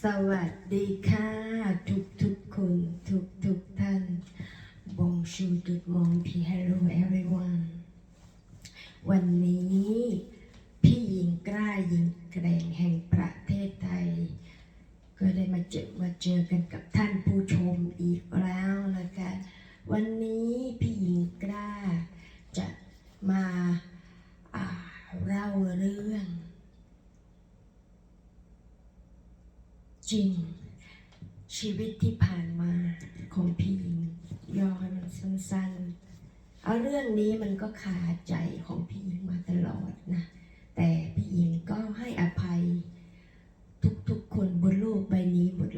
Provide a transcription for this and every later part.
สวัสดีค่ะ ทุกทุกคนทุกทุกท่าน Bonjour good morning hello everyone วันนี้พี่หญิงกล้าหญิงแกร่งแห่งประเทศไทย ก็ได้มาเจอมาเจอกันกับท่านผู้ชมอีกแล้วนะคะวันนี้พี่หญิงกล้าจะมาอ่าเล่าเรื่อง จริง ชีวิตที่ผ่านมาของพี่หญิงย่อให้มันสั้นๆ เอาเรื่องนี้มันก็คาใจของพี่หญิงมาตลอดนะ แต่พี่หญิงก็ให้อภัย ทุกๆคนบนโลกใบนี้หมด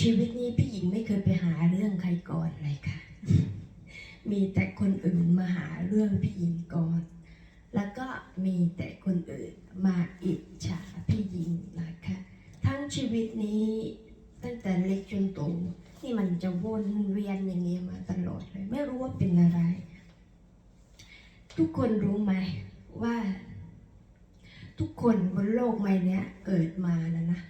ชีวิตนี้พี่หญิงไม่เคยไปหาเรื่องใครก่อนเลยค่ะ มีแต่คนอื่นมาหาเรื่องพี่หญิงก่อน แล้วก็มีแต่คนอื่นมาอิจฉาพี่หญิงนะคะ ทั้งชีวิตนี้ตั้งแต่เล็กจนโตนี่มันจะวนเวียนอย่างนี้มาตลอดเลย ไม่รู้ว่าเป็นอะไร ทุกคนรู้ไหมว่า ทุกคนบนโลกใบเนี้ยเกิดมานะนะ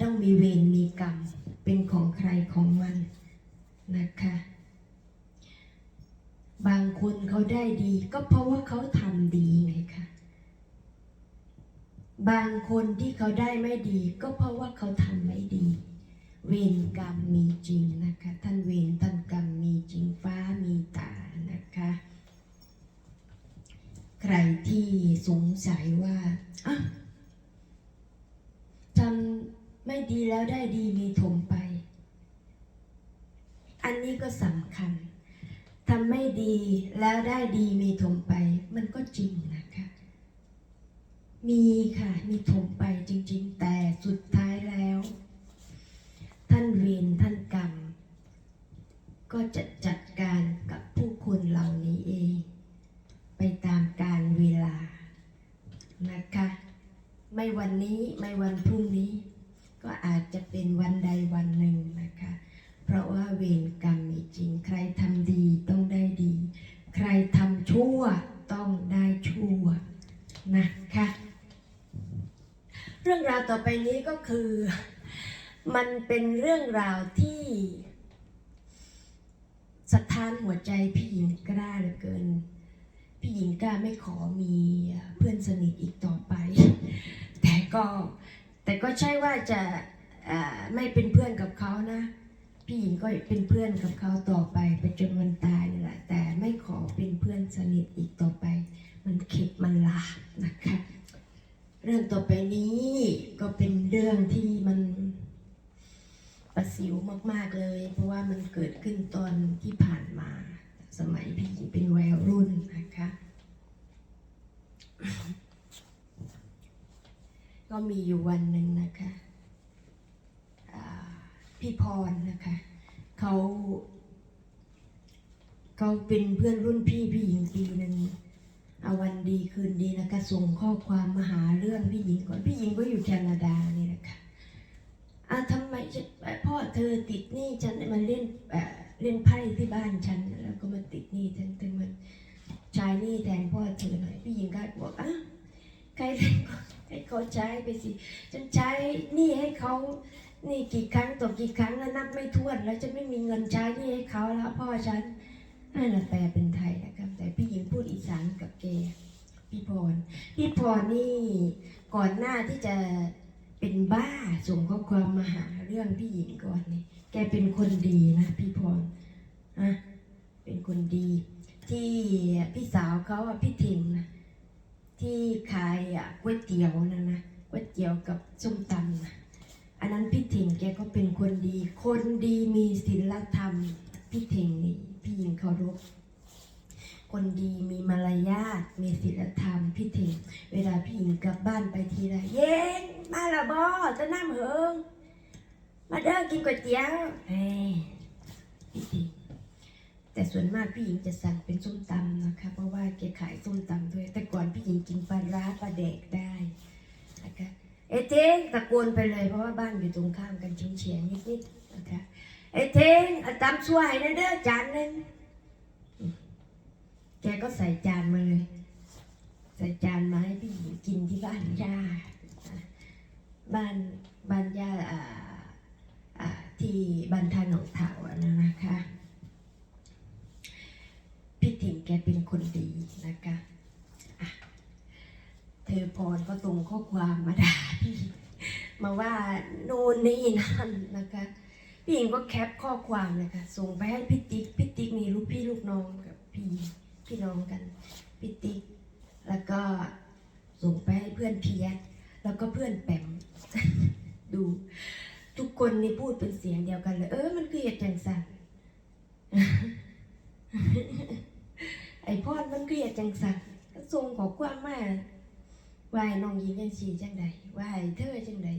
ต้องมีเวรมีกรรม เป็นของใครของมันนะคะ บางคนเขาได้ดีก็เพราะว่าเขาทำดีไงคะ บางคนที่เขาได้ไม่ดีก็เพราะว่าเขาทำไม่ดี เวรกรรมมีจริงนะคะ ท่านเวรท่านกรรมมีจริงฟ้ามีตานะคะ ใครที่สงสัยว่าอะทำไม่ ดีแล้วได้ดีมีถมไป อันนี้ก็สำคัญทำไม่ดีแล้วได้ดีมีถมไป มันก็จริงนะคะ มีค่ะ มีถมไปจริง ๆ แต่สุดท้ายแล้ว ท่านเวรท่านกรรม ก็จะจัดการกับผู้คนเหล่านี้เอง ไปตามการเวลานะคะ ไม่วันนี้ไม่วันพรุ่ง ก็อาจจะเป็นวันใดวันหนึ่งนะคะ เพราะว่าเวรกรรมมีจริง ใครทำดีต้องได้ดี ใครทำชั่วต้องได้ชั่วนะคะ เรื่องราวต่อไปนี้ก็คือ มันเป็นเรื่องราวที่สะท้านหัวใจพี่หญิงกล้าเหลือเกิน พี่หญิงกล้าไม่ขอมีเพื่อนสนิทอีกต่อไป แต่ก็ แต่ก็ใช่ว่าจะไม่เป็นเพื่อนกับเขานะ พี่หญิงก็เป็นเพื่อนกับเขาต่อไปไปจนวันตายนี่แหละแต่ไม่ขอเป็นเพื่อนสนิทอีกต่อไป มันเข็ดมันลานะคะ เรื่องต่อไปนี้ก็เป็นเรื่องที่มันประสิวมากๆเลย เพราะว่ามันเกิดขึ้นตอนที่ผ่านมาสมัยพี่หญิงเป็นวัยรุ่นนะคะ ก็มีอยู่วันหนึ่งนะคะพี่พรนะคะเขาเขาเป็นเพื่อนรุ่นพี่พี่หญิงปีหนึ่งเอาวันดีคืนดีนะคะส่งข้อความมาหาเรื่องพี่หญิงก่อนพี่หญิงก็อยู่แคนาดานี่นะคะอะทำไมพ่อเธอติดหนี้ฉันมันเล่นเล่นไพ่ที่บ้านฉันแล้วก็มาติดหนี้ฉันถึงมันใช้หนี้แทนพ่อเธอหน่อยพี่หญิงก็บอกอะใคร ให้เขาใช้ไปสิฉันใช้หนี้ให้เขานี่กี่ครั้งต่อกี่ครั้งแล้วนับไม่ถ้วนแล้วจะไม่มีเงินใช้หนี่ให้เขาแล้วพ่อฉันนั่นแหละแปลเป็นไทยนะครับ แต่พี่หญิงพูดอีสานกับแกพี่พรพี่พรนี่ก่อนหน้าที่จะเป็นบ้าส่งข้อความมาหาเรื่องพี่หญิงก่อนนี่แกเป็นคนดีนะพี่พรนะเป็นคนดี ที่พี่สาวเขาอะพี่ทิมนะ ที่ขายอะก๋วยเตี๋ยวนะนะก๋วยเตี๋ยวกับส้มตำนะอันนั้นพี่เถิงแกก็เป็นคนดี คนดีมีศีลธรรม พี่เถิงนี่พี่หญิงเคารพคนดีมีมารยาทมีศีลธรรมพี่เถิงเวลาพี่หญิงกลับบ้านไปทีไรเย็นมาละบอจะน้ำเหิงมาเด้อกินก๋วยเตี๋ยวเฮ้ยพี่เถิง แต่ส่วนมากพี่หญิงจะสั่งเป็นส้มตำนะคะ เพราะว่าแกขายส้มตำด้วย แต่ก่อนพี่หญิงกินปลาร้าปลาแดกได้นะคะเอเท้งตะโกนไปเลยเพราะว่าบ้านอยู่ตรงข้ามกันเฉียงเฉียงนิดๆนะคะเอเท้งเอาตำช่วยนะเด้อจานหนึงแกก็ใส่จานมาเลย ใส่จานมาให้พี่หญิงกินที่บ้านย่าบ้านบ้านย่าอ่าอ่าที่บ้านทาหนองเถาอะนะคะ พี่ถิ่งแกเป็น คนดีนะคะเธอพรก็ส่งข้อความมาด่าพี่มาว่าโน่นนี่นั่นนะคะพี่หญิงก็แคปข้อความนะคะส่งไปให้พี่ติ๊กพี่ติ๊กมีลูกพี่ลูกน้องกับพี่พี่น้องกันพี่ติ๊กแล้วก็ส่งไปให้เพื่อนเพียแล้วก็เพื่อนแปมดู ทุกคนนี่พูดเป็นเสียงเดียวกันเลย เออมันคือเหตุจังสัน ไอพอดมันเกลียดจังสันก็ส่งขอความมาว่าน้องหญิงจังสีจังใดว่าเธอจังใด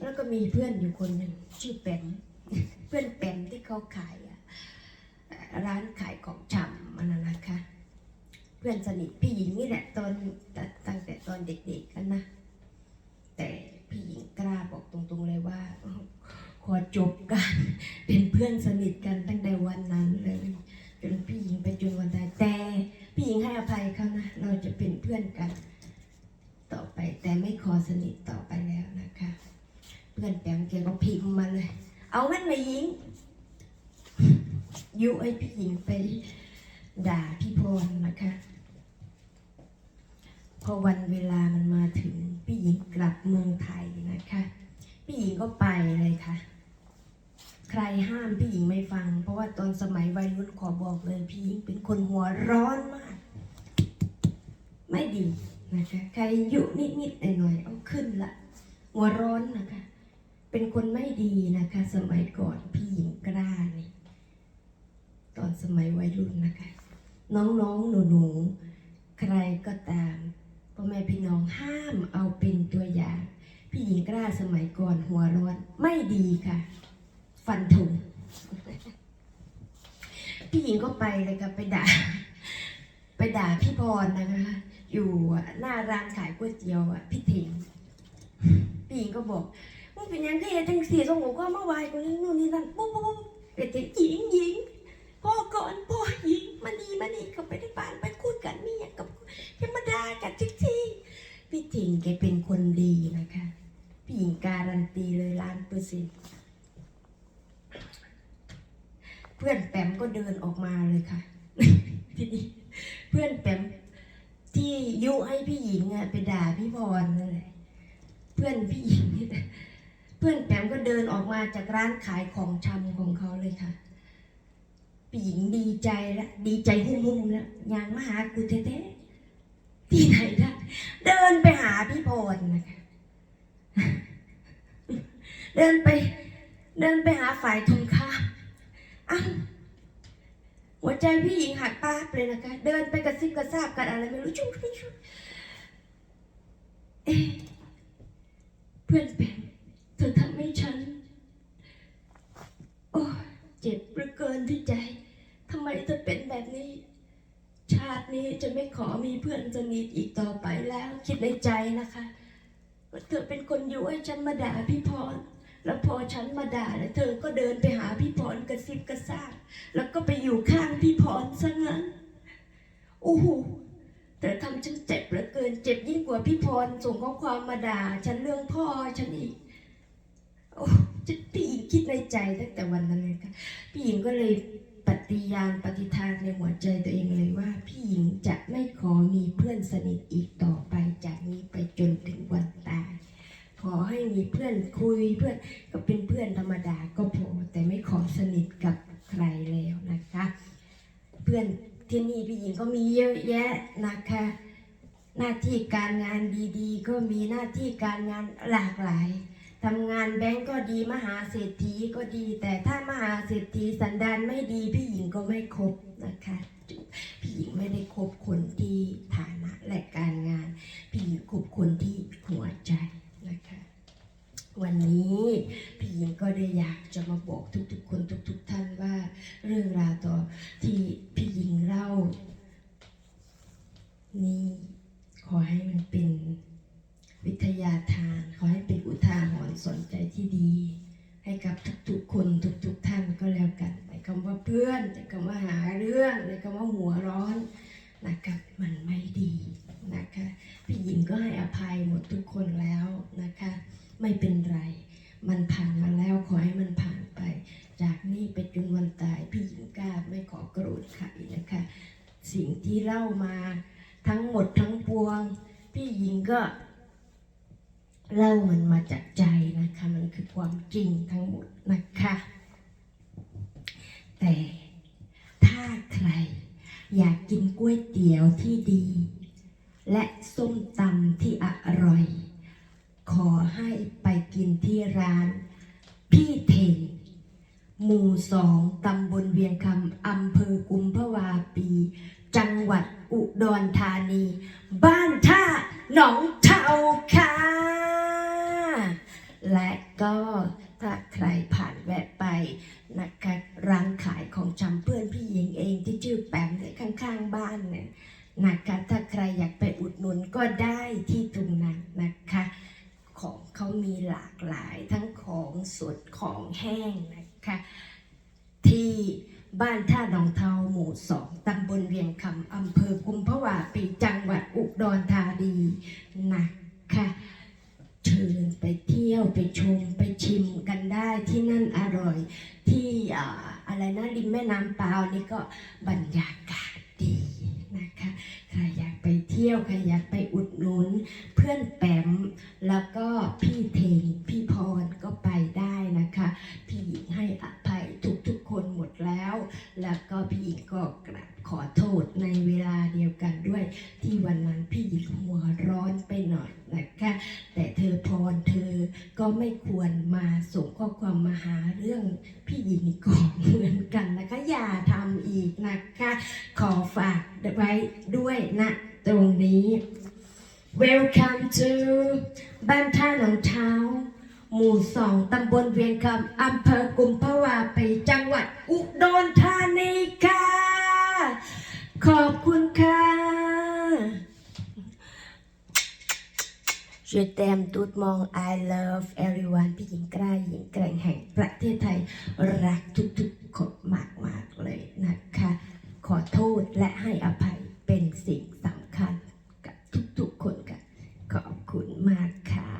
แล้วก็มีเพื่อนอยู่คนหนึ่งชื่อแปมเพื่อนแปมที่เขาขายร้านขายของชำมันนะคะ เพื่อนสนิทพี่หญิงนี่แหละตอนตั้งแต่ตอนเด็กๆกันนะ แต่พี่หญิงกล้าบอกตรงๆเลยว่า อจบกันเป็นเพื่อนสนิทกันตั้งแต่วันนั้นเลยจนพี่หญิงไปจนวันตายแต่พี่หญิงให้อภัยเขานะเราจะเป็นเพื่อนกัน ต่อไปแต่ไม่ขอสนิทต่อไปแล้วนะคะ เพื่อนแปมแกก็พิมพ์มาเลย เอามันมายิงยุให้พี่หญิงไปด่าพี่พรนะคะ พอวันเวลามันมาถึง พี่หญิงกลับเมืองไทยนะคะ พี่หญิงก็ไปเลยค่ะ ใครห้ามพี่หญิงไม่ฟัง เพราะว่าตอนสมัยวัยรุ่นขอบอกเลยพี่หญิงเป็นคนหัวร้อนมาก ไม่ดีนะคะใครยุนิดๆหน่อยๆเอาขึ้นละหัวร้อนนะคะ เป็นคนไม่ดีนะคะ สมัยก่อนพี่หญิงกล้านี่ตอนสมัยวัยรุ่นนะคะ น้องๆหนูๆใครก็ตามพ่อแม่พี่น้องห้ามเอาเป็นตัวอย่าง พี่หญิงกล้าสมัยก่อนหัวร้อนไม่ดีค่ะ ฟันธงพี่หญิงก็ไปเลยค่ะไปด่า ไปด่าพี่พรนะคะ อยู่หน้าร้านขายก๋วยเตี๋ยวอะพี่เถิงพี่หญิงก็บอกมึงเป็นยังไงจังสีส่งหัวก็มาไหวกูนี่นู่นนี่นั่นปุ๊บปุ๊บเป็นเถิงหญิงหญิงพ่อก่อนพ่อหญิงมานี่มานี่เขาไปในบ้านไปคุยกันนี่อย่างกับธรรมดากันจริงๆพี่เถิงแกเป็นคนดีนะคะพี่หญิงการันตีเลยล้านเปอร์เซ็นต์ เพื่อนแปมก็เดินออกมาเลยค่ะ ทีนี้เพื่อนแปมที่ยุให้พี่หญิงอะไปด่าพี่พรนั่นแหละเพื่อนพี่หญิงนี่แหละเพื่อนแปมก็เดินออกมาจากร้านขายของชำของเขาเลยค่ะ พี่หญิงดีใจแล้วดีใจหุ่มๆแล้วยางมาหากูแท้ๆที่ไหนได้เดินไปหาพี่พรนะคะเดินไป เดินไปหาฝ่ายตรงขาม อ้าวหัวใจพี่หญิงหักป้าบเลยนะคะ เดินไปกระซิบกระซาบกันอะไรไม่รู้ชุบชุบชุบเอ๊ะเพื่อนแปมเธอทำให้ฉัน โอ้เจ็บเหลือเกินที่ใจทำไมเธอเป็นแบบนี้ ชาตินี้จะไม่ขอมีเพื่อนสนิทอีกต่อไปแล้ว คิดในใจนะคะว่าเธอเป็นคนยู่ให้ฉันมาด่าพี่พร แล้วพอฉันมาด่าแล้วเธอก็เดินไปหาพี่พรกระซิบกระซาบแล้วก็ไปอยู่ข้างพี่พรซะงั้นโอ้โหแต่ทำฉันเจ็บเหลือเกิน เจ็บยิ่งกว่าพี่พรส่งข้อความมาด่า ฉันเรื่องพ่อฉันอีกโอ้จะพี่หญิงคิดในใจตั้งแต่วันนั้นเลยค่ะพี่หญิงก็เลยปฏิญาณปฏิทานในหัวใจตัวเองเลยว่า พี่หญิงจะไม่ขอมีเพื่อนสนิทอีกต่อไปจากนี้ไปจนถึงวันตาย ขอให้มีเพื่อนคุยเพื่อนก็เป็นเพื่อนธรรมดาก็พอแต่ไม่ขอสนิทกับใครแล้วนะคะ เพื่อนที่นี่พี่หญิงก็มีเยอะแยะนะคะ หน้าที่การงานดีๆ ก็มีหน้าที่การงานหลากหลายทำงานแบงก์ก็ดีมหาเศรษฐีก็ดี แต่ถ้ามหาเศรษฐีสันดานไม่ดีพี่หญิงก็ไม่ครบนะคะพี่หญิงไม่ได้คบคนที่ฐานะและการงาน พี่หญิงคบคนที่หัวใจ วันนี้พี่หญิงก็ได้อยากจะมาบอกทุกๆ คนทุก ๆ ท่านว่า เรื่องราวต่อที่พี่หญิงเล่า นี่ขอให้มันเป็นวิทยาทาน ขอให้เป็นอุทาหรณ์สนใจที่ดี ให้กับทุกๆ คนทุก ๆ ท่านก็แล้วกันในคำว่าเพื่อนในคำว่าหาเรื่องในคำว่าหัวร้อนนะครับมันไม่ดีนะคะพี่หญิงก็ให้อภัยหมดทุกคนแล้วนะคะ ไม่เป็นไร มันผ่านมาแล้ว ขอให้มันผ่านไป จากนี้ไปจนวันตายพี่หญิงกล้าไม่ขอโกรธใครนะคะ สิ่งที่เล่ามาทั้งหมดทั้งปวง พี่หญิงก็เล่ามันมาจากใจนะคะ มันคือความจริงทั้งหมดนะคะ แต่ถ้าใครอยากกินก๋วยเตี๋ยวที่ดี และส้มตำที่อร่อย ขอให้ไปกินที่ร้าน พี่เทงหมู่สองตำบลเวียงคำอำเภอกุมภาวาปี จังหวัดอุดรธานี บ้านท่าหนองเทาค่ะ และก็ถ้าใครผ่านแวะไปนะคะร้านขายของจำเพื่อนพี่หญิงเองที่ชื่อแปมในข้างๆบ้านเนี่ยนะคะถ้าใครอยากไปอุดหนุนก็ได้ที่ตรงนั้นนะคะ ของเขามีหลากหลายทั้งของสดของแห้งนะคะที่บ้านท่าหนองเทาหมู่สองตำบลเวียงคำอำเภอกุมภาวะปีจังหวัดอุดรธานีนะคะเชิญไปเที่ยวไปชมไปชิมกันได้ที่นั่นอร่อย ที่อ่าอะไรนะริมแม่น้ำเปาวนี่ก็บรรยากาศดีนะคะใครอยากไปเที่ยวใครอยากไปอุดหนุนเพื่อนแปมแล้วก็พี่เทงพี่พรก็ไปได้นะคะพี่หญิงให้อภัยทุกๆคนหมดแล้ว แล้วก็พี่หญิงก็กราบขอโทษในเวลาเดียวกันด้วย ที่วันนั้นพี่หญิงหัวร้อนไปหน่อยนะคะแต่เธอพรเธอก็ไม่ควรมาส่งข้อความมาหาเรื่องพี่หญิงก่อนเหมือนกันนะคะอย่าทำอีกนะคะขอฝากไว้ด้วยนะตรงนี้ Welcome to บ้านท่าหนองเท้า หมู่สองตำบลเวียงคำอำเภอกุมภาวาปีจังหวัดอุดรธานีค่ะ ขอบคุณค่ะ Je t'aime tout le monde I love everyone พี่หญิงกล้าหญิงแกร่งแห่งประเทศไทย รักทุกๆคนมากๆเลยนะคะ ขอโทษและให้อภัยเป็นสิ่งสำคัญ ทุกๆคนค่ะ ขอบคุณมากค่ะ